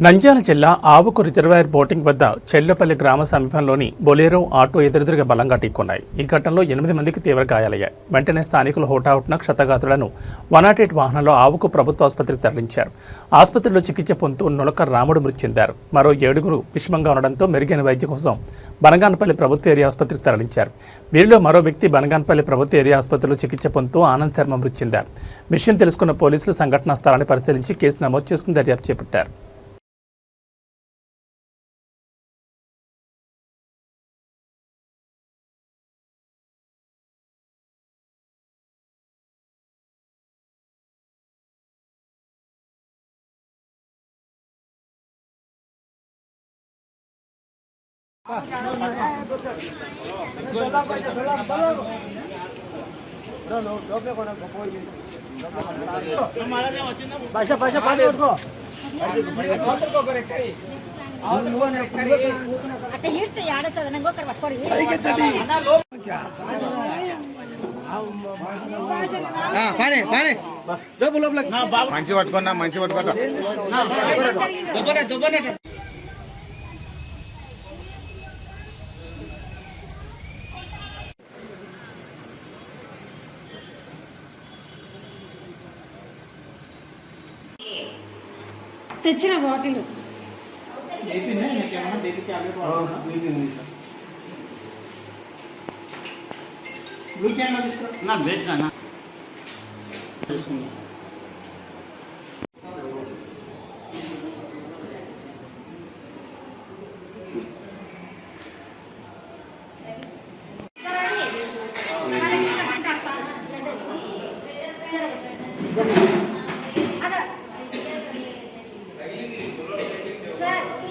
నంద్యాల జిల్లా ఆవుకు reservoir boating వద్ద చెల్లపల్లి గ్రామ సమీపంలోని బొలేరో ఆటో ఎదురెదురుగా బలంగా ఢీకొన్నాయి. ఈ ఘటనలో ఎనిమిది మందికి తీవ్ర గాయాలయ్యాయి. వెంటనే స్థానికులు హోటాహుట్న క్షతగాతులను వన్ నాట్ ఎయిట్ వాహనంలో ఆవుకు ప్రభుత్వ ఆసుపత్రికి తరలించారు. ఆసుపత్రిలో చికిత్స పొందుతూ నులక రాముడు మృతి చెందారు. మరో ఏడుగురు విషమంగా ఉండడంతో మెరుగైన వైద్యం కోసం బనగానపల్లి ప్రభుత్వ ఏరియా ఆసుపత్రికి తరలించారు. వీరిలో మరో వ్యక్తి బనగానపల్లి ప్రభుత్వ ఏరియా ఆసుపత్రిలో చికిత్స పొందుతూ ఆనంద్ శర్మ మృతి చెందారు. విషయం తెలుసుకున్న పోలీసులు సంఘటనా స్థలాన్ని పరిశీలించి కేసు నమోదు చేసుకుని దర్యాప్తు చేపట్టారు. ભાષા ભાષા પાડી ઓળખો మంచి పట్టుకున్నా మంచి పట్టుకున్నా తెచ్చిన బాటిల్ నా బెడ్ కన్నా